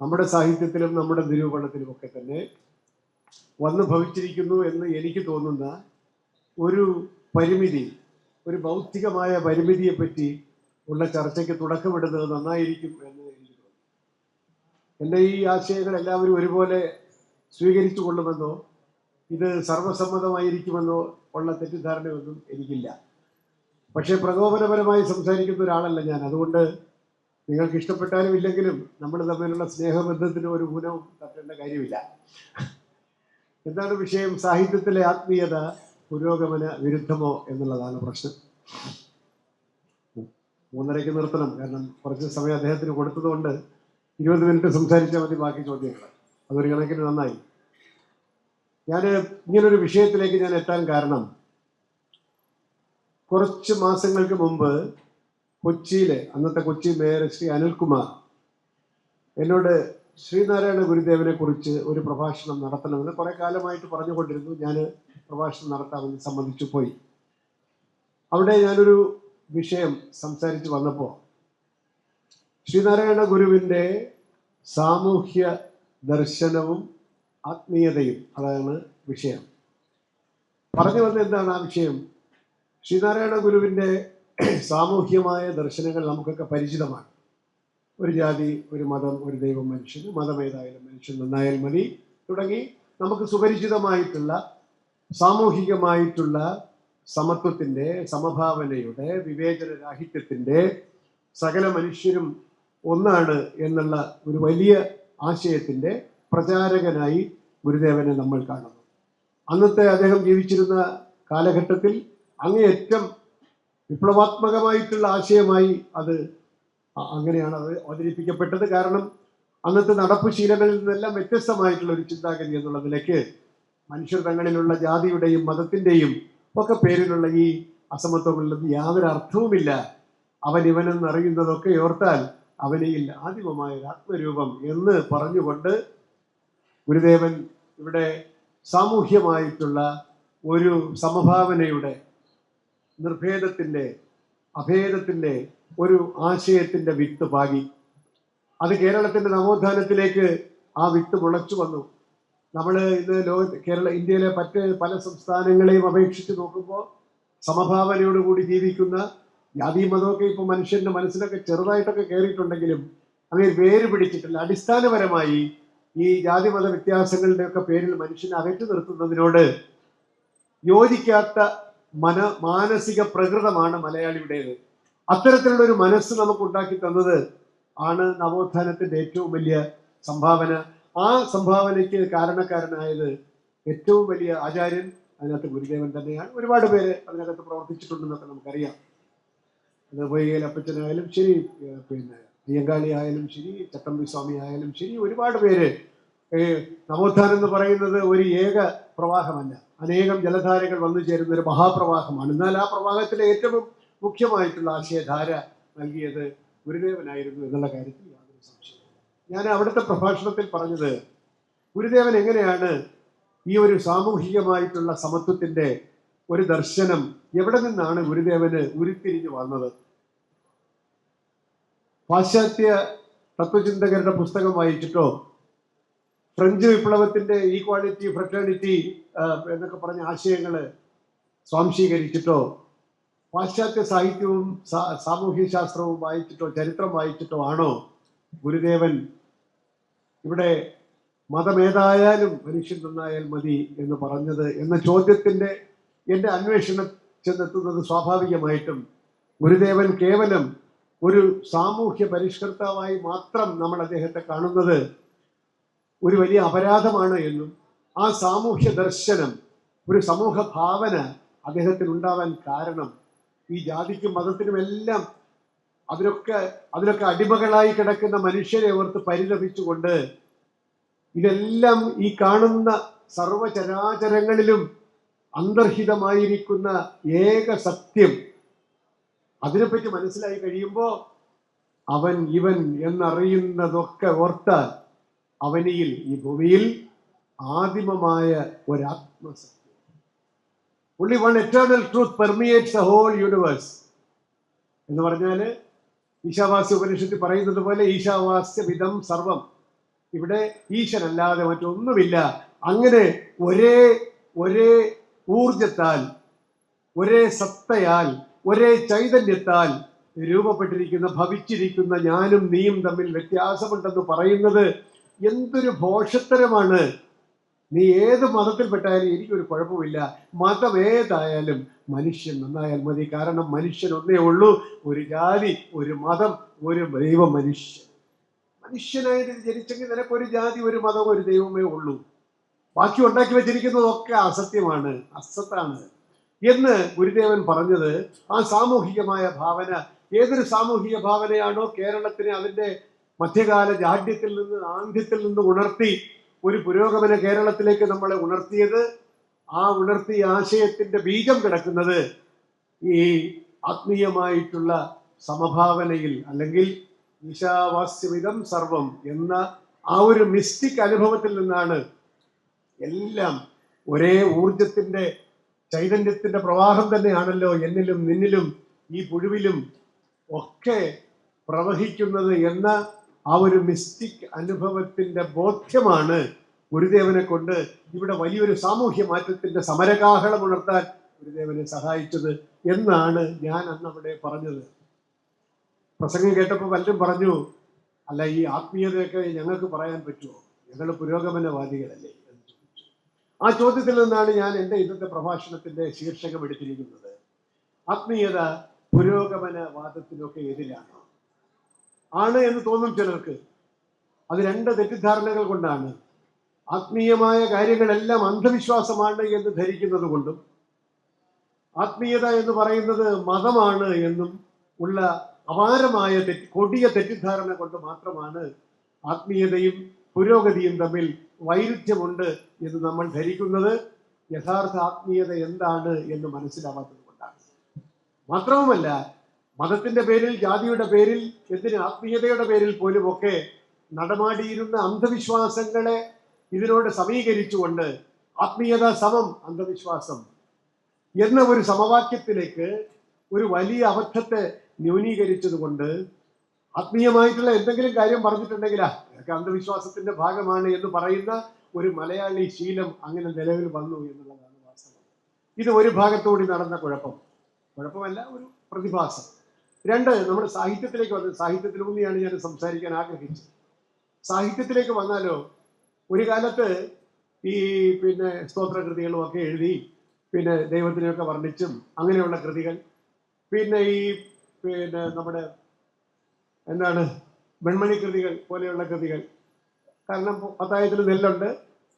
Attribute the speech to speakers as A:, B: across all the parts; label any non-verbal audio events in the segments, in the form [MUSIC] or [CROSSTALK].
A: നമ്മുടെ സാഹിത്യത്തിലും നമ്മുടെ നിരൂപണത്തിലും ഒക്കെ തന്നെ വന്നു ഭവിച്ചിരിക്കുന്നു എന്ന് എനിക്ക് തോന്നുന്ന ഒരു പരിമിതി ഒരു ഭൗതികമായ പരിമിതിയെ പറ്റി ഉള്ള ചർച്ചയ്ക്ക് തുടക്കമിടുന്നത് നന്നായിരിക്കും എന്ന് എനിക്ക് തോന്നുന്നു. എന്റെ ഈ ആശയങ്ങൾ എല്ലാവരും ഒരുപോലെ സ്വീകരിച്ചു കൊള്ളുമെന്നോ ഇത് സർവസമ്മതമായിരിക്കുമെന്നോ ഉള്ള തെറ്റിദ്ധാരണയൊന്നും എനിക്കില്ല. പക്ഷേ പ്രകോപനപരമായി സംസാരിക്കുന്ന ഒരാളല്ല ഞാൻ. അതുകൊണ്ട് നിങ്ങൾക്ക് ഇഷ്ടപ്പെട്ടാലും ഇല്ലെങ്കിലും നമ്മൾ തമ്മിലുള്ള സ്നേഹബന്ധത്തിന് ഒരു ഗുണവും തട്ടേണ്ട കാര്യമില്ല. എന്താണ് വിഷയം? സാഹിത്യത്തിലെ ആത്മീയത പുരോഗമന വിരുദ്ധമോ എന്നുള്ളതാണ് പ്രശ്നം. മൂന്നരയ്ക്ക് നിർത്തണം. കാരണം കുറച്ച് സമയം അദ്ദേഹത്തിന് കൊടുത്തതുകൊണ്ട് ഇരുപത് മിനിറ്റ് സംസാരിച്ചാൽ മതി ബാക്കി ചോദ്യങ്ങൾ. അതൊരു കണക്കിന് നന്നായി. ഞാൻ ഇങ്ങനൊരു വിഷയത്തിലേക്ക് ഞാൻ എത്താൻ കാരണം കുറച്ച് മാസങ്ങൾക്ക് മുമ്പ് കൊച്ചിയിലെ അന്നത്തെ കൊച്ചി മേയർ ശ്രീ അനിൽകുമാർ എന്നോട് ശ്രീനാരായണ ഗുരുദേവനെ കുറിച്ച് ഒരു പ്രഭാഷണം നടത്തണമെന്ന് കുറെ കാലമായിട്ട് പറഞ്ഞുകൊണ്ടിരുന്നു. ഞാൻ പ്രഭാഷണം നടത്താമെന്ന് സംബന്ധിച്ചു പോയി. അവിടെ ഞാനൊരു വിഷയം സംസാരിച്ച് വന്നപ്പോൾ ശ്രീനാരായണ ഗുരുവിന്റെ സാമൂഹ്യ ദർശനവും ആത്മീയതയും അതാണ് വിഷയം. പറഞ്ഞു വന്ന എന്താണ് ആ വിഷയം? ശ്രീനാരായണ ഗുരുവിന്റെ [CLEARS THROAT] സാമൂഹ്യമായ ദർശനങ്ങൾ നമുക്കൊക്കെ പരിചിതമാണ്. ഒരു ജാതി ഒരു മതം ഒരു ദൈവം മനുഷ്യന്. മതം ഏതായാലും മനുഷ്യൻ നന്നായാൽ മതി. തുടങ്ങി നമുക്ക് സുപരിചിതമായിട്ടുള്ള സാമൂഹികമായിട്ടുള്ള സമത്വത്തിന്റെ സമഭാവനയുടെ വിവേചന രാഹിത്യത്തിന്റെ സകല മനുഷ്യരും ഒന്നാണ് എന്നുള്ള ഒരു വലിയ ആശയത്തിന്റെ പ്രചാരകനായി ഗുരുദേവനെ നമ്മൾ കാണുന്നു. അന്നത്തെ അദ്ദേഹം ജീവിച്ചിരുന്ന കാലഘട്ടത്തിൽ അങ്ങേയറ്റം വിപ്ലവാത്മകമായിട്ടുള്ള ആശയമായി അത് അങ്ങനെയാണ് അത് അവതരിപ്പിക്കപ്പെട്ടത്. കാരണം അന്നത്തെ നടപ്പ് ശീലങ്ങളിൽ നിന്നെല്ലാം വ്യത്യസ്തമായിട്ടുള്ള ഒരു ചിന്താഗതി എന്നുള്ള നിലയ്ക്ക് മനുഷ്യർ തങ്ങളിലുള്ള ജാതിയുടെയും മതത്തിന്റെയും ഒക്കെ പേരിലുള്ള ഈ അസമത്വങ്ങളിൽ യാതൊരു അർത്ഥവുമില്ല. അവൻ ഇവനെന്ന് അറിയുന്നതൊക്കെ ഓർത്താൽ അവനെയിൽ ആദിമമായ ആത്മരൂപം എന്ന് പറഞ്ഞുകൊണ്ട് ഗുരുദേവൻ ഇവിടെ സാമൂഹ്യമായിട്ടുള്ള ഒരു സമഭാവനയുടെ നിർഭേദത്തിന്റെ അഭേദത്തിന്റെ ഒരു ആശയത്തിന്റെ വിത്ത് പാകി. അത് കേരളത്തിന്റെ നവോത്ഥാനത്തിലേക്ക് ആ വിത്ത് മുളച്ചു വന്നു. നമ്മൾ ഇന്ന് ലോക കേരള ഇന്ത്യയിലെ മറ്റ് പല സംസ്ഥാനങ്ങളെയും അപേക്ഷിച്ച് നോക്കുമ്പോൾ സമഭാവനയോടുകൂടി ജീവിക്കുന്ന ജാതി മതമൊക്കെ ഇപ്പോൾ മനുഷ്യന്റെ മനസ്സിലൊക്കെ ചെറുതായിട്ടൊക്കെ കയറിയിട്ടുണ്ടെങ്കിലും അങ്ങനെ വേര് പിടിച്ചിട്ടില്ല. അടിസ്ഥാനപരമായി ഈ ജാതി മത വ്യത്യാസങ്ങളുടെയൊക്കെ പേരിൽ മനുഷ്യനെ അകറ്റി നിർത്തുന്നതിനോട് യോജിക്കാത്ത മന മാനസിക പ്രകൃതമാണ് മലയാളിയുടേത്. അത്തരത്തിലുള്ള ഒരു മനസ്സ് നമുക്ക് ഉണ്ടാക്കി തന്നത് ആണ് നവോത്ഥാനത്തിന്റെ ഏറ്റവും വലിയ സംഭാവന. ആ സംഭാവനയ്ക്ക് കാരണക്കാരനായത് ഏറ്റവും വലിയ ആചാര്യൻ അതിനകത്ത് ഗുരുദേവൻ തന്നെയാണ്. ഒരുപാട് പേര് അതിനകത്ത് പ്രവർത്തിച്ചിട്ടുണ്ടെന്നൊക്കെ നമുക്കറിയാം. അത് വൈകയിൽ അപ്പച്ചനായാലും ശരി പിന്നെ അയ്യങ്കാളി ആയാലും ശരി ചട്ടമ്പി സ്വാമി ആയാലും ശരി ഒരുപാട് പേര്. നവോത്ഥാനം എന്ന് പറയുന്നത് ഒരു ഏക പ്രവാഹമല്ല. അനേകം ജലധാരകൾ വന്നു ചേരുന്ന ഒരു മഹാപ്രവാഹമാണ്. എന്നാൽ ആ പ്രവാഹത്തിലെ ഏറ്റവും മുഖ്യമായിട്ടുള്ള ആശയധാര നൽകിയത് ഗുരുദേവനായിരുന്നു എന്നുള്ള കാര്യത്തിൽ യാതൊരു സംശയമില്ല ഞാൻ അവിടുത്തെ പ്രഭാഷണത്തിൽ പറഞ്ഞത് ഗുരുദേവൻ എങ്ങനെയാണ് ഈ ഒരു സാമൂഹികമായിട്ടുള്ള സമത്വത്തിന്റെ ഒരു ദർശനം എവിടെ നിന്നാണ് ഗുരുദേവന് ഉരുത്തിരിഞ്ഞു വന്നത്? പാശ്ചാത്യ തത്വചിന്തകരുടെ പുസ്തകം വായിച്ചിട്ടോ ഫ്രഞ്ച് വിപ്ലവത്തിന്റെ ഈക്വാളിറ്റി ഫ്രട്ടേണിറ്റി എന്നൊക്കെ പറഞ്ഞ ആശയങ്ങൾ സ്വാംശീകരിച്ചിട്ടോ പാശ്ചാത്യ സാഹിത്യവും സാമൂഹ്യ ശാസ്ത്രവും വായിച്ചിട്ടോ ചരിത്രം വായിച്ചിട്ടോ ആണോ ഗുരുദേവൻ? ഇവിടെ മതമേതായാലും മനുഷ്യൻ നന്നായാൽ മതി എന്ന് പറഞ്ഞത് എന്ന ചോദ്യത്തിന്റെ എന്റെ അന്വേഷണം ചെന്നെത്തുന്നത് സ്വാഭാവികമായിട്ടും ഗുരുദേവൻ കേവലം ഒരു സാമൂഹ്യ പരിഷ്കർത്താവായി മാത്രം നമ്മൾ അദ്ദേഹത്തെ കാണുന്നത് ഒരു വലിയ അപരാധമാണ് എന്നും ആ സാമൂഹ്യ ദർശനം ഒരു സമൂഹ ഭാവന അദ്ദേഹത്തിന് ഉണ്ടാവാൻ കാരണം ഈ ജാതിക്കും മതത്തിനും എല്ലാം അതിനൊക്കെ അതിനൊക്കെ അടിമകളായി കിടക്കുന്ന മനുഷ്യരെ ഓർത്ത് പരിതപിച്ചുകൊണ്ട് ഇതെല്ലാം ഈ കാണുന്ന സർവചരാചരങ്ങളിലും അന്തർഹിതമായിരിക്കുന്ന ഏക സത്യം. അതിനെപ്പറ്റി മനസ്സിലായി കഴിയുമ്പോൾ അവൻ ഇവൻ എന്നറിയുന്നതൊക്കെ ഓർത്താൽ അവനിയിൽ ഈ ഭൂമിയിൽ ആദിമമായ ഒരാത്മസത്യം. ഉള്ളി one eternal truth permeates a whole universe എന്ന് പറഞ്ഞാൽ ഈശാവാസ്യ ഉപനിഷത്തിൽ പറയുന്നത് പോലെ ഈശാവാസ്യവിധം സർവം. ഇവിടെ ഈശ്വരല്ലാതെ മറ്റൊന്നുമില്ല. അങ്ങനെ ഒരേ ഒരേ ഊർജത്താൽ ഒരേ സത്തയാൽ ഒരേ ചൈതന്യത്താൽ രൂപപ്പെട്ടിരിക്കുന്ന ഭവിച്ചിരിക്കുന്ന ഞാനും നീയും തമ്മിൽ വ്യത്യാസമുണ്ടെന്ന് പറയുന്നത് എന്തൊരു ഭോഷത്തരമാണ്. നീ ഏത് മതത്തിൽപ്പെട്ടായാലും എനിക്കൊരു കുഴപ്പമില്ല. മതം ഏതായാലും മനുഷ്യൻ നന്നായാൽ മതി. കാരണം മനുഷ്യൻ ഒന്നേ ഉള്ളൂ. ഒരു ജാതി ഒരു മതം ഒരു ദൈവ മനുഷ്യൻ. മനുഷ്യനായിട്ട് ജനിച്ചെങ്കിൽ നിനക്ക് ഒരു ജാതി ഒരു മതം ഒരു ദൈവമേ ഉള്ളൂ. ബാക്കി ഉണ്ടാക്കി വെച്ചിരിക്കുന്നതൊക്കെ അസത്യമാണ്. അസത്താണ്. എന്ന് ഗുരുദേവൻ പറഞ്ഞത് ആ സാമൂഹികമായ ഭാവന. ഏതൊരു സാമൂഹിക ഭാവനയാണോ കേരളത്തിന് അതിന്റെ മധ്യകാല ജാഡ്യത്തിൽ നിന്ന് ആന്ധ്യത്തിൽ നിന്ന് ഉണർത്തി ഒരു പുരോഗമന കേരളത്തിലേക്ക് നമ്മളെ ഉണർത്തിയത് ആ ഉണർത്തിയ ആശയത്തിന്റെ ബീജം കിടക്കുന്നത് ഈ ആത്മീയമായിട്ടുള്ള സമഭാവനയിൽ അല്ലെങ്കിൽ ഈശാവാസ്യമിതം സർവം എന്ന ആ ഒരു മിസ്റ്റിക് അനുഭവത്തിൽ നിന്നാണ് എല്ലാം ഒരേ ഊർജത്തിന്റെ ചൈതന്യത്തിന്റെ പ്രവാഹം തന്നെയാണല്ലോ എന്നിലും നിന്നിലും ഈ പുഴുവിലും ഒക്കെ പ്രവഹിക്കുന്നത് എന്ന ആ ഒരു മിസ്റ്റിക് അനുഭവത്തിന്റെ ബോധ്യമാണ് ഗുരുദേവനെ കൊണ്ട് ഇവിടെ വലിയൊരു സാമൂഹ്യ മാറ്റത്തിന്റെ സമരകാഹളം ഉണർത്താൻ ഗുരുദേവനെ സഹായിച്ചത് എന്നാണ് ഞാൻ അന്ന് അവിടെ പറഞ്ഞത്. പ്രസംഗം കേട്ടപ്പോൾ പലരും പറഞ്ഞു അല്ല ഈ ആത്മീയതയൊക്കെ ഞങ്ങൾക്ക് പറയാൻ പറ്റുമോ? ഞങ്ങൾ പുരോഗമനവാദികളല്ലേ? എന്ന് ചോദിച്ചു. ആ ചോദ്യത്തിൽ നിന്നാണ് ഞാൻ എന്റെ ഇന്നത്തെ പ്രഭാഷണത്തിന്റെ ശീർഷകം എടുത്തിരിക്കുന്നത്. ആത്മീയത പുരോഗമനവാദത്തിനൊക്കെ എതിരാണ്? ആണ് എന്ന് തോന്നും ചിലർക്ക്. അത് രണ്ട് തെറ്റിദ്ധാരണകൾ കൊണ്ടാണ്. ആത്മീയമായ കാര്യങ്ങളെല്ലാം അന്ധവിശ്വാസമാണ് എന്ന് ധരിക്കുന്നത് കൊണ്ടും ആത്മീയത എന്ന് പറയുന്നത് മതമാണ് എന്നും ഉള്ള അപാരമായ തെറ്റ് കൊടിയ തെറ്റിദ്ധാരണ കൊണ്ട് മാത്രമാണ് ആത്മീയതയും പുരോഗതിയും തമ്മിൽ വൈരുദ്ധ്യമുണ്ട് എന്ന് നമ്മൾ ധരിക്കുന്നത്. യഥാർത്ഥ ആത്മീയത എന്താണ് എന്ന് മനസ്സിലാവാത്തത് കൊണ്ടാണ്. മാത്രവുമല്ല മതത്തിന്റെ പേരിൽ ജാതിയുടെ പേരിൽ എന്തിന് ആത്മീയതയുടെ പേരിൽ പോലും ഒക്കെ നടമാടിയിരുന്ന അന്ധവിശ്വാസങ്ങളെ ഇതിനോട് സമീകരിച്ചുകൊണ്ട് ആത്മീയത സമം അന്ധവിശ്വാസം എന്ന ഒരു സമവാക്യത്തിലേക്ക് ഒരു വലിയ അബദ്ധത്തെ ന്യൂനീകരിച്ചതുകൊണ്ട് ആത്മീയമായിട്ടുള്ള എന്തെങ്കിലും കാര്യം പറഞ്ഞിട്ടുണ്ടെങ്കിലാ ഇതൊക്കെ അന്ധവിശ്വാസത്തിന്റെ ഭാഗമാണ് എന്ന് പറയുന്ന ഒരു മലയാളി ശീലം അങ്ങനെ നിലവിൽ വന്നു എന്നുള്ളതാണ് വാസ്തവം. ഇത് ഒരു ഭാഗത്തുകൂടി നടന്ന കുഴപ്പം. കുഴപ്പമല്ല ഒരു പ്രതിഭാസം. രണ്ട് നമ്മുടെ സാഹിത്യത്തിലേക്ക് വന്നത് സാഹിത്യത്തിലൂന്നിയാണ് ഞാൻ സംസാരിക്കാൻ ആഗ്രഹിച്ചത്. സാഹിത്യത്തിലേക്ക് വന്നാലോ ഒരു കാലത്ത് ഈ പിന്നെ സ്തോത്രകൃതികളും ഒക്കെ എഴുതി പിന്നെ ദൈവത്തിനെയൊക്കെ വർണിച്ചും അങ്ങനെയുള്ള കൃതികൾ. പിന്നെ ഈ പിന്നെ നമ്മുടെ എന്താണ് വെൺമണി കൃതികൾ പോലെയുള്ള കൃതികൾ. കാരണം പത്തായത്തിൽ നെല്ലുണ്ട്.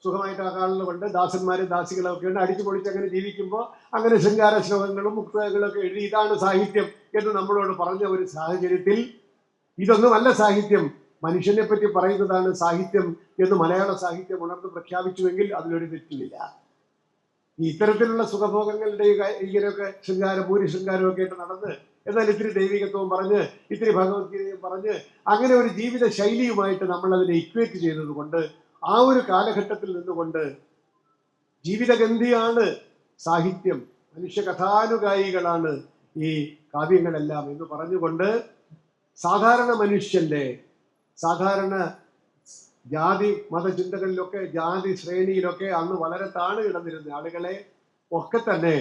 A: സുഖമായിട്ട് ആ ആകാളുകളുണ്ട് ദാസന്മാരും ദാസികളും ഒക്കെ ഉണ്ട്. അടിച്ചു പൊളിച്ച് അങ്ങനെ ജീവിക്കുമ്പോൾ അങ്ങനെ ശൃംഗാര ശ്ലോകങ്ങളും മുക്തകളൊക്കെ എഴുതി ഇതാണ് സാഹിത്യം എന്ന് നമ്മളോട് പറഞ്ഞ ഒരു സാഹചര്യത്തിൽ ഇതൊന്നുമല്ല സാഹിത്യം. മനുഷ്യനെ പറ്റി പറയുന്നതാണ് സാഹിത്യം എന്ന് മലയാള സാഹിത്യം ഉണർന്ന് പ്രഖ്യാപിച്ചുവെങ്കിൽ അതിലൊരു തെറ്റില്ല ഈ ഇത്തരത്തിലുള്ള സുഖഭോഗങ്ങളുടെ ഇങ്ങനെയൊക്കെ ശൃംഗാരം ഭൂരി ശൃംഗാരമൊക്കെ ആയിട്ട് നടന്ന് എന്നാൽ ഇത്തിരി ദൈവികത്വവും പറഞ്ഞ് ഇത്തിരി ഭഗവത്ഗീതയും പറഞ്ഞ് അങ്ങനെ ഒരു ജീവിത ശൈലിയുമായിട്ട് നമ്മൾ അതിനെ ഇക്വേറ്റ് ചെയ്തത് കൊണ്ട് ആ ഒരു കാലഘട്ടത്തിൽ നിന്നുകൊണ്ട് ജീവിതഗന്ധിയാണ് സാഹിത്യം മനുഷ്യ കഥാനുഗായികളാണ് ഈ കാവ്യങ്ങളെല്ലാം എന്ന് പറഞ്ഞുകൊണ്ട് സാധാരണ മനുഷ്യന്റെ സാധാരണ ജാതി മതചിന്തകളിലൊക്കെ ജാതി ശ്രേണിയിലൊക്കെ അന്ന് വളരെ താണു കിടന്നിരുന്ന ആളുകളെ ഒക്കെ തന്നെ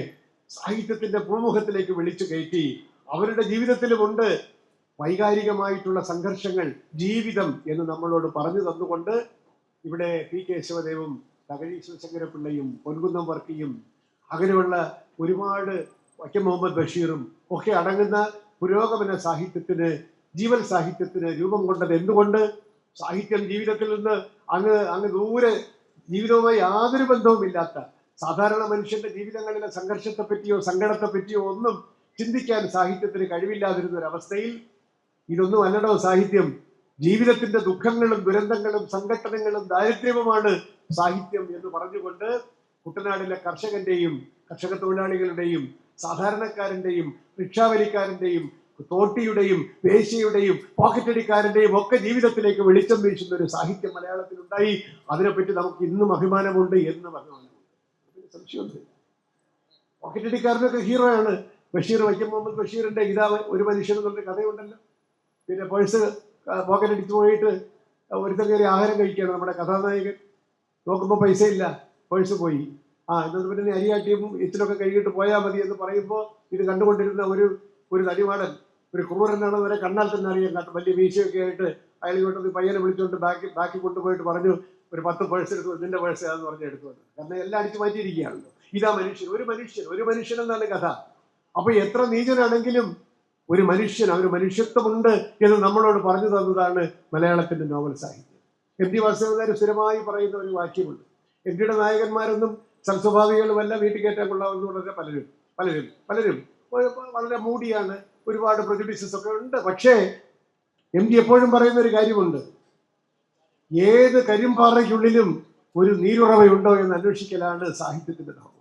A: സാഹിത്യത്തിന്റെ പൂമുഖത്തിലേക്ക് വിളിച്ചു കയറ്റി അവരുടെ ജീവിതത്തിലുമുണ്ട് വൈകാരികമായിട്ടുള്ള സംഘർഷങ്ങൾ ജീവിതം എന്ന് നമ്മളോട് പറഞ്ഞു തന്നുകൊണ്ട് ഇവിടെ പി കേശവദേവും തകഴി ശിവശങ്കരപിള്ളയും പൊൻകുന്നം വർക്കിയും അങ്ങനെയുള്ള ഒരുപാട് വൈക്കം മുഹമ്മദ് ബഷീറും ഒക്കെ അടങ്ങുന്ന പുരോഗമന സാഹിത്യത്തിന് ജീവൻ സാഹിത്യത്തിന് രൂപം കൊണ്ടത് എന്തുകൊണ്ട്? സാഹിത്യം ജീവിതത്തിൽ നിന്ന് അങ്ങ് അങ്ങ് ദൂരെ ജീവിതവുമായി യാതൊരു ബന്ധവുമില്ലാത്ത സാധാരണ മനുഷ്യന്റെ ജീവിതങ്ങളിലെ സംഘർഷത്തെ പറ്റിയോ സങ്കടത്തെ പറ്റിയോ ഒന്നും ചിന്തിക്കാൻ സാഹിത്യത്തിന് കഴിവില്ലാതിരുന്ന ഒരവസ്ഥയിൽ ഇതൊന്നും അല്ലടോ സാഹിത്യം. ജീവിതത്തിന്റെ ദുഃഖങ്ങളും ദുരന്തങ്ങളും സംഘട്ടനങ്ങളും ദാരിദ്ര്യവുമാണ് സാഹിത്യം എന്ന് പറഞ്ഞുകൊണ്ട് കുട്ടനാടിലെ കർഷകന്റെയും കർഷക തൊഴിലാളികളുടെയും സാധാരണക്കാരന്റെയും റിക്ഷാവലിക്കാരന്റെയും തോട്ടിയുടെയും വേശ്യയുടെയും പോക്കറ്റടിക്കാരന്റെയും ഒക്കെ ജീവിതത്തിലേക്ക് വെളിച്ചം വീശുന്ന ഒരു സാഹിത്യം മലയാളത്തിൽ ഉണ്ടായി അതിനെപ്പറ്റി നമുക്ക് ഇന്നും അഭിമാനമുണ്ട് എന്നും അഭിമാനമുണ്ട്. സംശയമൊന്നുമില്ല. പോക്കറ്റടിക്കാരനൊക്കെ ഹീറോയാണ് ബഷീർ വൈക്കം മുഹമ്മദ് ബഷീറിന്റെ ഇതാ ഒരു മനുഷ്യൻ എന്നുള്ള കഥയുണ്ടല്ലോ. പിന്നെ പേഴ്സ് പോക്കറ്റ് അടിച്ചു പോയിട്ട് ഒരുത്തം കയറി ആഹാരം കഴിക്കുകയാണ് നമ്മുടെ കഥാനായകൻ. നോക്കുമ്പോൾ പൈസ ഇല്ല പേഴ്സ് പോയി. ആ എന്നത് പിന്നെ അരിയാട്ടിയും ഇച്ചിലൊക്കെ കഴുകിയിട്ട് പോയാൽ മതി എന്ന് പറയുമ്പോൾ ഇത് കണ്ടുകൊണ്ടിരുന്ന ഒരു ഒരു തടിവാടൻ ഒരു ക്രൂരനാണ് വരെ കണ്ടാൽ തന്നെ അറിയാൻ കണ്ട വലിയ വീശയൊക്കെ ആയിട്ട് അയാൾ ഇങ്ങോട്ട് പയ്യനെ വിളിച്ചുകൊണ്ട് ബാക്കി ബാക്കി കൊണ്ടുപോയിട്ട് പറഞ്ഞു ഒരു പത്ത് പേഴ്സ് എടുത്തു നിന്റെ പേഴ്സ് ആണെന്ന് പറഞ്ഞ് എടുത്തു കാരണം എല്ലാം അടിച്ചു മാറ്റിയിരിക്കുകയാണല്ലോ. ഇതാ മനുഷ്യൻ ഒരു മനുഷ്യൻ ഒരു മനുഷ്യൻ എന്നാണ് കഥ. അപ്പൊ എത്ര നീചനാണെങ്കിലും ഒരു മനുഷ്യൻ ഒരു മനുഷ്യത്വമുണ്ട് എന്ന് നമ്മളോട് പറഞ്ഞു തന്നതാണ് മലയാളത്തിന്റെ നോവൽ സാഹിത്യം. എം ടി വാസുദേവനാര് സ്ഥിരമായി പറയുന്ന ഒരു വാക്യമുണ്ട്. എം ടിയുടെ നായകന്മാരൊന്നും സർസ്വഭാവികളുമല്ല വീട്ടിൽ കയറ്റാൻ കൊള്ളാവുന്ന വളരെ പലരും പലരും പലരും. വളരെ മൂടിയാണ്. ഒരുപാട് പ്രജുഡിസസ് ഒക്കെ ഉണ്ട്. പക്ഷേ എം ടി എപ്പോഴും പറയുന്ന ഒരു കാര്യമുണ്ട്. ഏത് കരിമ്പാറയ്ക്കുള്ളിലും ഒരു നീരുറവയുണ്ടോ എന്ന് അന്വേഷിക്കലാണ് സാഹിത്യത്തിന്റെ ധർമ്മം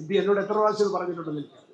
A: എം ടി എന്നോട് എത്ര പ്രാവശ്യം പറഞ്ഞിട്ടുണ്ടെന്നില്ല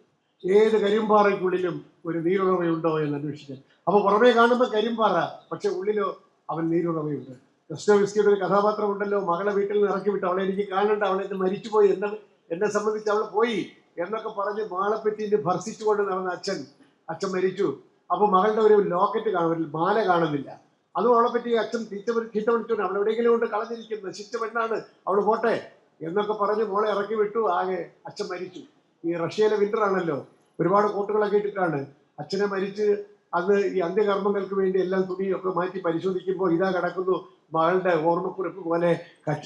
A: ഏത് കരിമ്പാറയ്ക്കുള്ളിലും ഒരു നീരുറവയുണ്ടോ എന്ന് അന്വേഷിക്കാൻ. അപ്പൊ പുറമേ കാണുമ്പോൾ കരിമ്പാറ പക്ഷെ ഉള്ളിലോ അവൻ നീരുറവയുണ്ട്. ദസ്റ്റോവിസ്കിയുടെ ഒരു കഥാപാത്രം ഉണ്ടല്ലോ മകളെ വീട്ടിൽ നിന്ന് ഇറക്കി വിട്ടു. അവളെ എനിക്ക് കാണണ്ട അവളെ എന്നെ മരിച്ചുപോയി. എന്നെ എന്നെ സംബന്ധിച്ച് അവൾ പോയി എന്നൊക്കെ പറഞ്ഞ് മാളപ്പെട്ടിന്റെ ഭർസിച്ചുകൊണ്ട് നടന്ന അച്ഛൻ അച്ഛൻ മരിച്ചു. അപ്പൊ മകളുടെ ഒരു ലോക്കറ്റ് കാണുന്നില്ല മാല കാണുന്നില്ല. അതും അവളെ പറ്റി അച്ഛൻ തീറ്റ തീറ്റ വിളിച്ചു അവൾ എവിടെയെങ്കിലും കൊണ്ട് കളഞ്ഞിരിക്കുന്നു. നശിച്ച പെണ്ണാണ് അവൾ പോട്ടെ എന്നൊക്കെ പറഞ്ഞ് മോളെ ഇറക്കി വിട്ടു. ആകെ അച്ഛൻ മരിച്ചു. ഈ റഷ്യയിലെ വിന്റർ ആണല്ലോ. ഒരുപാട് കോട്ടുകളൊക്കെ ഇട്ടിട്ടാണ്. അച്ഛനെ മരിച്ച് അന്ന് ഈ അന്ത്യകർമ്മങ്ങൾക്ക് വേണ്ടി എല്ലാം തുണിയൊക്കെ മാറ്റി പരിശോധിക്കുമ്പോൾ ഇതാ കിടക്കുന്നു മകളുടെ ഓർമ്മക്കുറിപ്പ് പോലെ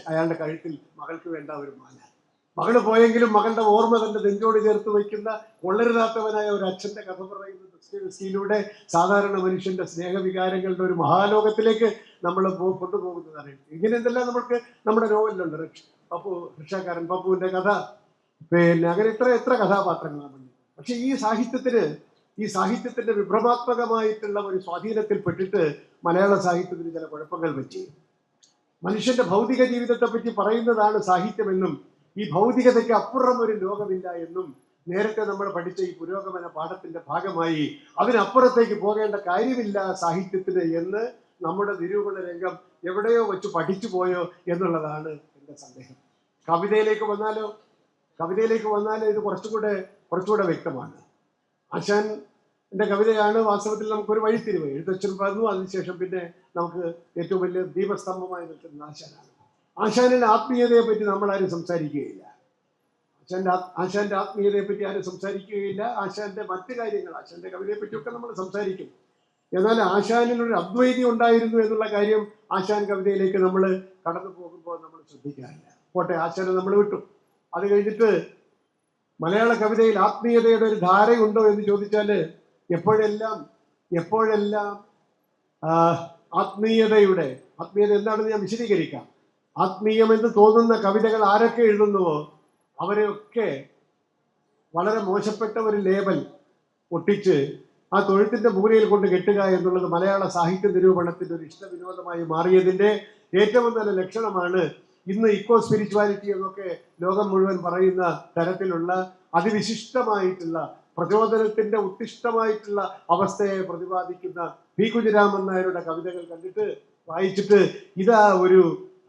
A: അയാളുടെ കഴുത്തിൽ മകൾക്ക് വേണ്ട ഒരു മാല. മകൾ പോയെങ്കിലും മകളുടെ ഓർമ്മ തന്റെ നെഞ്ചോട് ചേർത്ത് വയ്ക്കുന്ന കൊള്ളരുതാത്തവനായ ഒരു അച്ഛന്റെ കഥ പറയുന്ന ദസ്തേവസ്കിയിലൂടെ സാധാരണ മനുഷ്യന്റെ സ്നേഹവികാരങ്ങളുടെ ഒരു മഹാലോകത്തിലേക്ക് നമ്മൾ കൊണ്ടുപോകുന്നതാണ്. ഇങ്ങനെ എന്തെല്ലാം നമുക്ക് നമ്മുടെ നോവലിലുണ്ട്. പപ്പു റിക്ഷാക്കാരൻ പപ്പുവിന്റെ കഥ. പിന്നെ അങ്ങനെ എത്ര എത്ര കഥാപാത്രങ്ങളാണ് പക്ഷെ ഈ സാഹിത്യത്തിന് ഈ സാഹിത്യത്തിന്റെ വിഭ്രമാത്മകമായിട്ടുള്ള ഒരു സ്വാധീനത്തിൽ പെട്ടിട്ട് മലയാള സാഹിത്യത്തിന് ചില കുഴപ്പങ്ങൾ പറ്റി. മനുഷ്യന്റെ ഭൗതിക ജീവിതത്തെ പറ്റി പറയുന്നതാണ് സാഹിത്യമെന്നും ഈ ഭൗതികതയ്ക്ക് അപ്പുറം ഒരു ലോകമില്ല എന്നും നേരത്തെ നമ്മൾ പഠിച്ച ഈ പുരോഗമന പാഠത്തിന്റെ ഭാഗമായി അതിനപ്പുറത്തേക്ക് പോകേണ്ട കാര്യമില്ല സാഹിത്യത്തിന് എന്ന് നമ്മുടെ നിരൂപണ രംഗം എവിടെയോ വെച്ച് പഠിച്ചു പോയോ എന്നുള്ളതാണ് എന്റെ സന്ദേഹം. കവിതയിലേക്ക് വന്നാലോ? കവിതയിലേക്ക് വന്നാൽ ഇത് കുറച്ചുകൂടെ കുറച്ചുകൂടെ വ്യക്തമാണ്. ആശാൻ കവിതയാണ് വാസ്തവത്തിൽ നമുക്കൊരു വഴിത്തിരിവ്. എഴുത്തച്ഛൻ പറഞ്ഞു അതിനുശേഷം പിന്നെ നമുക്ക് ഏറ്റവും വലിയ ദീപസ്തംഭമായി നിൽക്കുന്ന ആശാനാണ്. ആശാനിന്റെ ആത്മീയതയെ പറ്റി നമ്മൾ ആരും സംസാരിക്കുകയില്ല. ആശാന്റെ ആത്- ആശാന്റെ ആത്മീയതയെ പറ്റി ആരും സംസാരിക്കുകയില്ല. ആശാന്റെ മറ്റു കാര്യങ്ങൾ ആശാന്റെ കവിതയെ പറ്റിയൊക്കെ നമ്മൾ സംസാരിക്കും. എന്നാൽ ആശാനിൽ ഒരു അദ്വൈതി ഉണ്ടായിരുന്നു എന്നുള്ള കാര്യം ആശാൻ കവിതയിലേക്ക് നമ്മൾ കടന്നു പോകുമ്പോൾ നമ്മൾ ശ്രദ്ധിക്കാറില്ല. പോട്ടെ ആശാനെ നമ്മൾ വിട്ടു. അത് കഴിഞ്ഞിട്ട് മലയാള കവിതയിൽ ആത്മീയതയുടെ ഒരു ധാരയുണ്ടോ എന്ന് ചോദിച്ചാൽ എപ്പോഴെല്ലാം എപ്പോഴെല്ലാം ആത്മീയതയുടെ ആത്മീയത എന്താണെന്ന് ഞാൻ വിശദീകരിക്കാം. ആത്മീയമെന്ന് തോന്നുന്ന കവിതകൾ ആരൊക്കെ എഴുതുന്നുവോ അവരെയൊക്കെ വളരെ മോശപ്പെട്ട ഒരു ലേബൽ ഒട്ടിച്ച് ആ തൊഴുത്തിന്റെ മൂലയിൽ കൊണ്ട് കെട്ടുക എന്നുള്ളത് മലയാള സാഹിത്യ നിരൂപണത്തിന്റെ ഒരു ഇഷ്ടവിനോദമായി മാറിയതിന്റെ ഏറ്റവും നല്ല ലക്ഷണമാണ് ഇന്ന് ഇക്കോ സ്പിരിച്വാലിറ്റി എന്നൊക്കെ ലോകം മുഴുവൻ പറയുന്ന തരത്തിലുള്ള അതിവിശിഷ്ടമായിട്ടുള്ള പ്രചോദനത്തിന്റെ ഉത്തിഷ്ടമായിട്ടുള്ള അവസ്ഥയെ പ്രതിപാദിക്കുന്ന പി കുഞ്ഞിരാമൻ നായരുടെ കവിതകൾ കണ്ടിട്ട് വായിച്ചിട്ട് ഇതാ ഒരു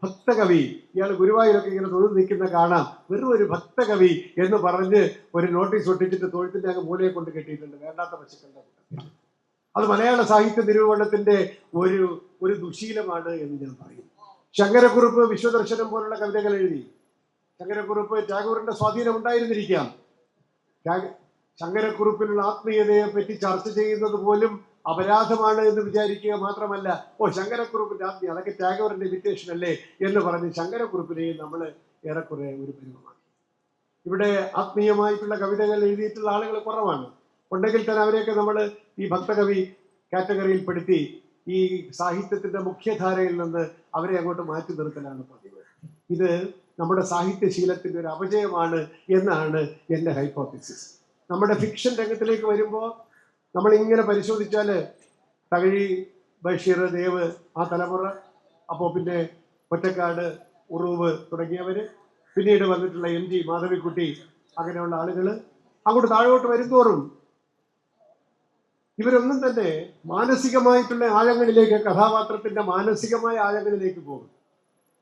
A: ഭക്തകവി. ഇയാൾ ഗുരുവായൂരൊക്കെ ഇങ്ങനെ തൊഴിൽ നിൽക്കുന്ന കാണാം. വെറും ഒരു ഭക്തകവി എന്ന് പറഞ്ഞ് ഒരു നോട്ടീസ് ഒട്ടിച്ചിട്ട് തൊഴുത്തിന്റെ അങ്ങ് മൂലയെ കൊണ്ട് കെട്ടിയിട്ടുണ്ട്. വേണ്ടാത്ത പശുക്കളുടെ. അത് മലയാള സാഹിത്യ നിരൂപണത്തിന്റെ ഒരു ഒരു ദുശീലമാണ് എന്ന് ഞാൻ പറയും ശങ്കരക്കുറുപ്പ് വിശ്വദർശനം പോലുള്ള കവിതകൾ എഴുതി. ശങ്കരക്കുറുപ്പ് ടാഗോറിന്റെ സ്വാധീനം ഉണ്ടായിരുന്നിരിക്കാം. ടാഗ- ആത്മീയതയെ പറ്റി ചർച്ച ചെയ്യുന്നത് പോലും അപരാധമാണ് എന്ന് വിചാരിക്കുക മാത്രമല്ല ഓ ശങ്കരക്കുറുപ്പിന്റെ ആത്മീയ അതൊക്കെ ടാഗോറിന്റെ ഇമിറ്റേഷൻ അല്ലേ എന്ന് പറഞ്ഞ് ശങ്കരക്കുറുപ്പിനെയും നമ്മൾ ഏറെക്കുറെ ഒരു പരിമമാണ് ഇവിടെ ആത്മീയമായിട്ടുള്ള കവിതകൾ എഴുതിയിട്ടുള്ള ആളുകൾ കുറവാണ്. ഉണ്ടെങ്കിൽ തന്നെ അവരെയൊക്കെ നമ്മൾ ഈ ഭക്തകവി കാറ്റഗറിയിൽ പെടുത്തി ഈ സാഹിത്യത്തിന്റെ മുഖ്യധാരയിൽ നിന്ന് അവരെ അങ്ങോട്ട് മാറ്റി നിർത്തലാണ് പതിവ്. ഇത് നമ്മുടെ സാഹിത്യശീലത്തിന്റെ ഒരു അപജയമാണ് എന്നാണ് എന്റെ ഹൈപ്പോത്തിസിസ് നമ്മുടെ ഫിക്ഷൻ രംഗത്തിലേക്ക് വരുമ്പോൾ നമ്മൾ ഇങ്ങനെ പരിശോധിച്ചാൽ തകഴി ബഷീർ ദേവ് ആ തലമുറ അപ്പോൾ പിന്നെ ഒറ്റക്കാട് ഉറൂവ് തുടങ്ങിയവര് പിന്നീട് വന്നിട്ടുള്ള എം ജി മാധവിക്കുട്ടി അങ്ങനെയുള്ള ആളുകൾ അങ്ങോട്ട് താഴോട്ട് വരുന്തോറും ഇവരൊന്നും തന്നെ മാനസികമായിട്ടുള്ള ആഴങ്ങളിലേക്ക് കഥാപാത്രത്തിന്റെ മാനസികമായ ആഴങ്ങളിലേക്ക് പോകും.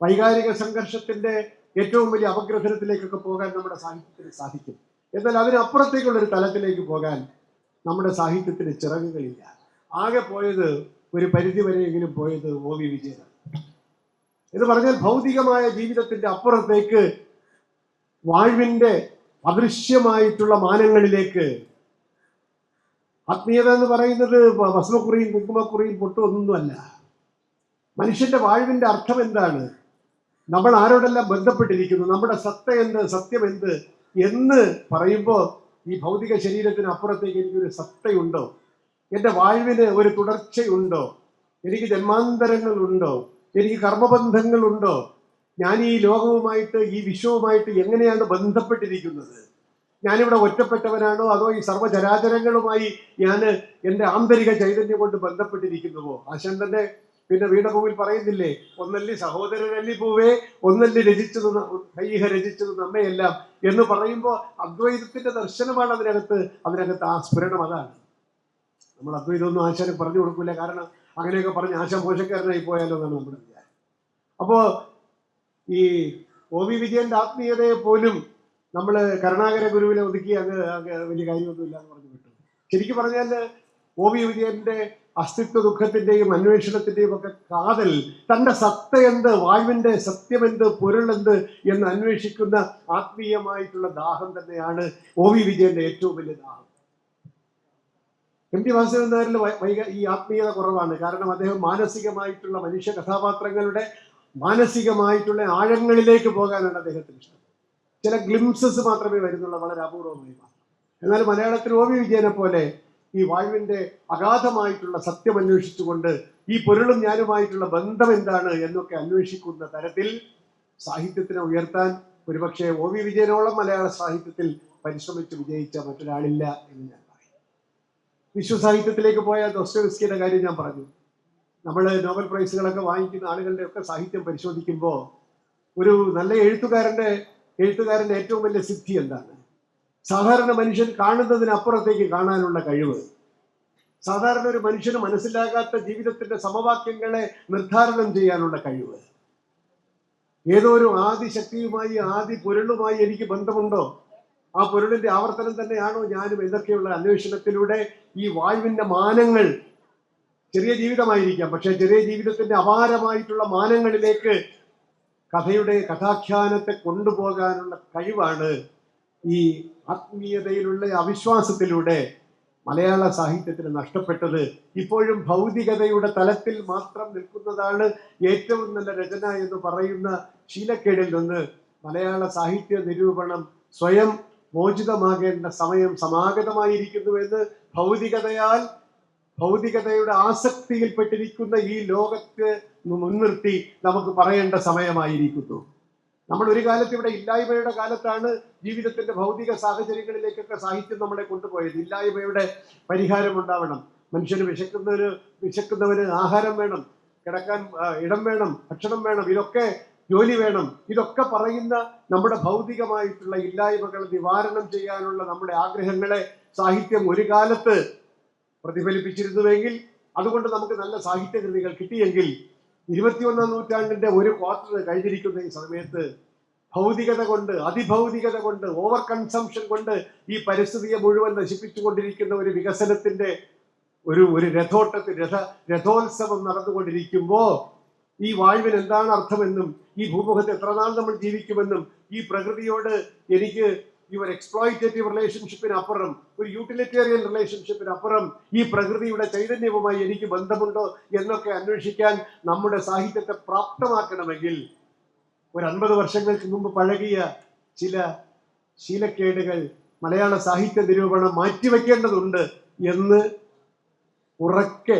A: വൈകാരിക സംഘർഷത്തിന്റെ ഏറ്റവും വലിയ അപഗ്രഥനത്തിലേക്കൊക്കെ പോകാൻ നമ്മുടെ സാഹിത്യത്തിന് സാധിക്കും. എന്നാൽ അതിനപ്പുറത്തേക്കുള്ള ഒരു തലത്തിലേക്ക് പോകാൻ നമ്മുടെ സാഹിത്യത്തിന് ചിറകുകളില്ല. ആകെ പോയത് ഒരു പരിധി വരെയെങ്കിലും പോയത് ഒ വി വിജയനാണ്. എന്ന് പറഞ്ഞാൽ ഭൗതികമായ ജീവിതത്തിന്റെ അപ്പുറത്തേക്ക് വാഴ്വിന്റെ അദൃശ്യമായിട്ടുള്ള മാനങ്ങളിലേക്ക് ആത്മീയത എന്ന് പറയുന്നത് ഭസ്മക്കുറിയും കുങ്കുമക്കുറിയും പൊട്ടും ഒന്നുമല്ല മനുഷ്യന്റെ വാഴവിന്റെ അർത്ഥം എന്താണ്? നമ്മൾ ആരോടെല്ലാം ബന്ധപ്പെട്ടിരിക്കുന്നു? നമ്മുടെ സത്ത എന്ത് സത്യം എന്ത് എന്ന് പറയുമ്പോൾ ഈ ഭൗതിക ശരീരത്തിന് അപ്പുറത്തേക്ക് എനിക്കൊരു സത്തയുണ്ടോ? എന്റെ വാഴവിന് ഒരു തുടർച്ചയുണ്ടോ? എനിക്ക് ജന്മാന്തരങ്ങളുണ്ടോ? എനിക്ക് കർമ്മബന്ധങ്ങളുണ്ടോ? ഞാൻ ഈ ലോകവുമായിട്ട് ഈ വിശ്വവുമായിട്ട് എങ്ങനെയാണ് ബന്ധപ്പെട്ടിരിക്കുന്നത്? ഞാനിവിടെ ഒറ്റപ്പെട്ടവനാണോ അതോ ഈ സർവചരാചരങ്ങളുമായി ഞാൻ എന്റെ ആന്തരിക ചൈതന്യം കൊണ്ട് ബന്ധപ്പെട്ടിരിക്കുന്നുവോ? ആശാൻ പിന്നെ വീടഭൂമിയിൽ പറയുന്നില്ലേ ഒന്നല്ലി സഹോദരനല്ലി പൂവേ ഒന്നല്ലി രചിച്ചത് ഹൈഹ രചിച്ചത് നമ്മയെല്ലാം എന്ന് പറയുമ്പോൾ അദ്വൈതത്തിന്റെ ദർശനമാണ് അതിനകത്ത് അതിനകത്ത് ആ സ്ഫുരണം അതാണ്. നമ്മൾ അദ്വൈതമൊന്നും ആശാന് പറഞ്ഞു കൊടുക്കില്ല കാരണം അങ്ങനെയൊക്കെ പറഞ്ഞ് ആശാൻ മോശക്കാരനായി പോയാലോ എന്നാണ് നമ്മുടെ വിചാരം. അപ്പോ ഈ ഒ വി വിജയന്റെ ആത്മീയതയെ പോലും നമ്മൾ കരുണാകര ഗുരുവിനെ ഒതുക്കി അങ്ങ് വലിയ കാര്യമൊന്നുമില്ല എന്ന് പറഞ്ഞു വിട്ടു. ശരിക്കും പറഞ്ഞാൽ ഒ വി വിജയന്റെ അസ്തിത്വ ദുഃഖത്തിന്റെയും അന്വേഷണത്തിന്റെയും ഒക്കെ കാതൽ തന്റെ സത്ത എന്ത് വായുവിന്റെ സത്യമെന്ത് പൊരുളെന്ത് എന്ന് അന്വേഷിക്കുന്ന ആത്മീയമായിട്ടുള്ള ദാഹം തന്നെയാണ് ഒ വി വിജയന്റെ ഏറ്റവും വലിയ ദാഹം. എം ടി വാസുദേവൻ വൈക- ഈ ആത്മീയത കുറവാണ്. കാരണം അദ്ദേഹം മാനസികമായിട്ടുള്ള മനുഷ്യ കഥാപാത്രങ്ങളുടെ മാനസികമായിട്ടുള്ള ആഴങ്ങളിലേക്ക് പോകാനാണ് അദ്ദേഹത്തിന് ഇഷ്ടം. ചില ഗ്ലിംസസ് മാത്രമേ വരുന്നുള്ളൂ വളരെ അപൂർവമായി എന്നാൽ മലയാളത്തിൽ ഒ വി വിജയനെ പോലെ ഈ വായുവിന്റെ അഗാധമായിട്ടുള്ള സത്യം അന്വേഷിച്ചുകൊണ്ട് ഈ പൊരുളും ഞാനുമായിട്ടുള്ള ബന്ധം എന്താണ് എന്നൊക്കെ അന്വേഷിക്കുന്ന തരത്തിൽ സാഹിത്യത്തിനെ ഉയർത്താൻ ഒരുപക്ഷെ ഒ വി വിജയനോളം മലയാള സാഹിത്യത്തിൽ പരിശ്രമിച്ച് വിജയിച്ച മറ്റൊരാളില്ല എന്ന് ഞാൻ പറയും. വിശ്വസാഹിത്യത്തിലേക്ക് പോയ ദോസ്റ്റോവസ്കിയുടെ കാര്യം ഞാൻ പറഞ്ഞു. നമ്മൾ നോബൽ പ്രൈസുകളൊക്കെ വാങ്ങിക്കുന്ന ആളുകളുടെ ഒക്കെ സാഹിത്യം പരിശോധിക്കുമ്പോൾ ഒരു നല്ല എഴുത്തുകാരന്റെ എഴുത്തുകാരന്റെ ഏറ്റവും വലിയ സിദ്ധി എന്താണ്? സാധാരണ മനുഷ്യൻ കാണുന്നതിനപ്പുറത്തേക്ക് കാണാനുള്ള കഴിവ്. സാധാരണ ഒരു മനുഷ്യന് മനസ്സിലാകാത്ത ജീവിതത്തിന്റെ സമവാക്യങ്ങളെ നിർദ്ധാരണം ചെയ്യാനുള്ള കഴിവ്. ഏതോ ഒരു ആദിശക്തിയുമായി ആദി പൊരുളുമായി എനിക്ക് ബന്ധമുണ്ടോ? ആ പൊരുളിന്റെ ആവർത്തനം തന്നെയാണോ ഞാനും എന്നൊക്കെയുള്ള അന്വേഷണത്തിലൂടെ ഈ വായുവിന്റെ മാനങ്ങൾ ചെറിയ ജീവിതമായിരിക്കാം. പക്ഷെ ചെറിയ ജീവിതത്തിന്റെ അപാരമായിട്ടുള്ള മാനങ്ങളിലേക്ക് കഥയുടെ കഥാഖ്യാനത്തെ കൊണ്ടുപോകാനുള്ള കഴിവാണ് ഈ ആത്മീയതയിലുള്ള അവിശ്വാസത്തിലൂടെ മലയാള സാഹിത്യത്തിന് നഷ്ടപ്പെട്ടത്. ഇപ്പോഴും ഭൗതികതയുടെ തലത്തിൽ മാത്രം നിൽക്കുന്നതാണ് ഏറ്റവും നല്ല രചന എന്ന് പറയുന്ന ശീലക്കേടിൽ നിന്ന് മലയാള സാഹിത്യ നിരൂപണം സ്വയം മോചിതമാകേണ്ട സമയം സമാഗതമായിരിക്കുന്നുവെന്ന് ഭൗതികതയാൽ ഭൗതികതയുടെ ആസക്തിയിൽപ്പെട്ടിരിക്കുന്ന ഈ ലോകത്തെ മുൻനിർത്തി നമുക്ക് പറയേണ്ട സമയമായിരിക്കുന്നു. നമ്മൾ ഒരു കാലത്ത് ഇവിടെ ഇല്ലായ്മയുടെ കാലത്താണ് ജീവിതത്തിന്റെ ഭൗതിക സാഹചര്യങ്ങളിലേക്കൊക്കെ സാഹിത്യം നമ്മളെ കൊണ്ടുപോയത്. ഇല്ലായ്മയുടെ പരിഹാരം ഉണ്ടാവണം. മനുഷ്യന് വിശക്കുന്നവര് വിശക്കുന്നവന് ആഹാരം വേണം കിടക്കാൻ ഇടം വേണം ഭക്ഷണം വേണം ഇതൊക്കെ ജോലി വേണം. ഇതൊക്കെ പറയുന്ന നമ്മുടെ ഭൗതികമായിട്ടുള്ള ഇല്ലായ്മകൾ നിവാരണം ചെയ്യാനുള്ള നമ്മുടെ ആഗ്രഹങ്ങളെ സാഹിത്യം ഒരു കാലത്ത് പ്രതിഫലിപ്പിച്ചിരുന്നുവെങ്കിൽ അതുകൊണ്ട് നമുക്ക് നല്ല സാഹിത്യകൃതികൾ കിട്ടിയെങ്കിൽ ഇരുപത്തിയൊന്നാം നൂറ്റാണ്ടിന്റെ ഒരു ക്വാർട്ടർ കഴിഞ്ഞിരിക്കുന്ന ഈ സമയത്ത് ഭൗതികത കൊണ്ട് അതിഭൗതികത കൊണ്ട് ഓവർ കൺസംഷൻ കൊണ്ട് ഈ പരിസ്ഥിതിയെ മുഴുവൻ നശിപ്പിച്ചുകൊണ്ടിരിക്കുന്ന ഒരു വികസനത്തിന്റെ ഒരു ഒരു രഥോട്ടത്തിൽ രഥ രഥോത്സവം നടന്നുകൊണ്ടിരിക്കുമ്പോ ഈ വായുവിന് എന്താണ് അർത്ഥമെന്നും ഈ ഭൂമുഖത്ത് എത്ര നാൾ നമ്മൾ ജീവിക്കുമെന്നും ഈ പ്രകൃതിയോട് എനിക്ക് ഈ ഒരു എക്സ്പ്ലോയിറ്റേറ്റീവ് റിലേഷൻഷിപ്പിന് അപ്പുറം ഒരു യൂട്ടിലിറ്റേറിയൻ റിലേഷൻഷിപ്പിന് അപ്പുറം ഈ പ്രകൃതിയുടെ ചൈതന്യവുമായി എനിക്ക് ബന്ധമുണ്ടോ എന്നൊക്കെ അന്വേഷിക്കാൻ നമ്മുടെ സാഹിത്യത്തെ പ്രാപ്തമാക്കണമെങ്കിൽ ഒരു അൻപത് വർഷങ്ങൾക്ക് മുമ്പ് പഴകിയ ചില ശീലക്കേടുകൾ മലയാള സാഹിത്യ നിരൂപണം മാറ്റിവെക്കേണ്ടതുണ്ട് എന്ന് ഉറക്കെ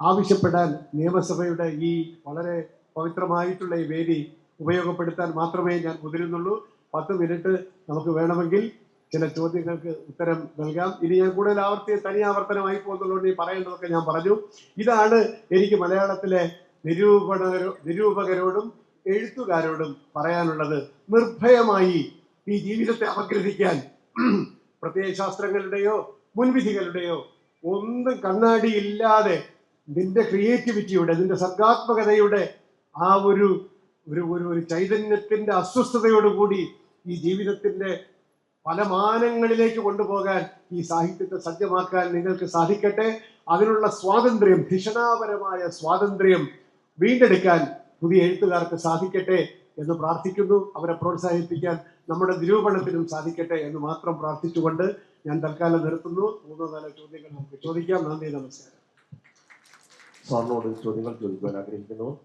A: ആവശ്യപ്പെടാൻ നിയമസഭയുടെ ഈ വളരെ പവിത്രമായിട്ടുള്ള ഈ വേദി ഉപയോഗപ്പെടുത്താൻ മാത്രമേ ഞാൻ മുതിരുന്നുള്ളൂ. പത്ത് മിനിറ്റ് നമുക്ക് വേണമെങ്കിൽ ചില ചോദ്യങ്ങൾക്ക് ഉത്തരം നൽകാം. ഇനി ഞാൻ കൂടുതൽ ആവർത്തി തനി ആവർത്തനമായി പോകുന്നതുകൊണ്ട് ഈ പറയേണ്ടതൊക്കെ ഞാൻ പറഞ്ഞു. ഇതാണ് എനിക്ക് മലയാളത്തിലെ നിരൂപണകരോ നിരൂപകരോടും എഴുത്തുകാരോടും പറയാനുള്ളത്. നിർഭയമായി ഈ ജീവിതത്തെ അപഗ്രഹിക്കാൻ [CLEARS THROAT] പ്രത്യയശാസ്ത്രങ്ങളുടെയോ മുൻവിധികളുടെയോ ഒന്നും കണ്ണാടിയില്ലാതെ നിന്റെ ക്രിയേറ്റിവിറ്റിയുടെ നിന്റെ സർഗാത്മകതയുടെ ആ ഒരു ഒരു ഒരു ചൈതന്യത്തിന്റെ അസ്വസ്ഥതയോടുകൂടി ഈ ജീവിതത്തിന്റെ പല മാനങ്ങളിലേക്ക് കൊണ്ടുപോകാൻ ഈ സാഹിത്യത്തെ സജ്ജമാക്കാൻ നിങ്ങൾക്ക് സാധിക്കട്ടെ. അതിനുള്ള സ്വാതന്ത്ര്യം ധിഷണാപരമായ സ്വാതന്ത്ര്യം വീണ്ടെടുക്കാൻ പുതിയ എഴുത്തുകാർക്ക് സാധിക്കട്ടെ എന്ന് പ്രാർത്ഥിക്കുന്നു. അവരെ പ്രോത്സാഹിപ്പിക്കാൻ നമ്മുടെ നിരൂപണത്തിനും സാധിക്കട്ടെ എന്ന് മാത്രം പ്രാർത്ഥിച്ചുകൊണ്ട് ഞാൻ തൽക്കാലം നിർത്തുന്നു. മൂന്നോ നാലോ ചോദ്യങ്ങൾ നമുക്ക് ചോദിക്കാം. നന്ദി നമസ്കാരം.
B: സാറിനോട് ചോദ്യങ്ങൾ ചോദിക്കുവാൻ ആഗ്രഹിക്കുന്നു.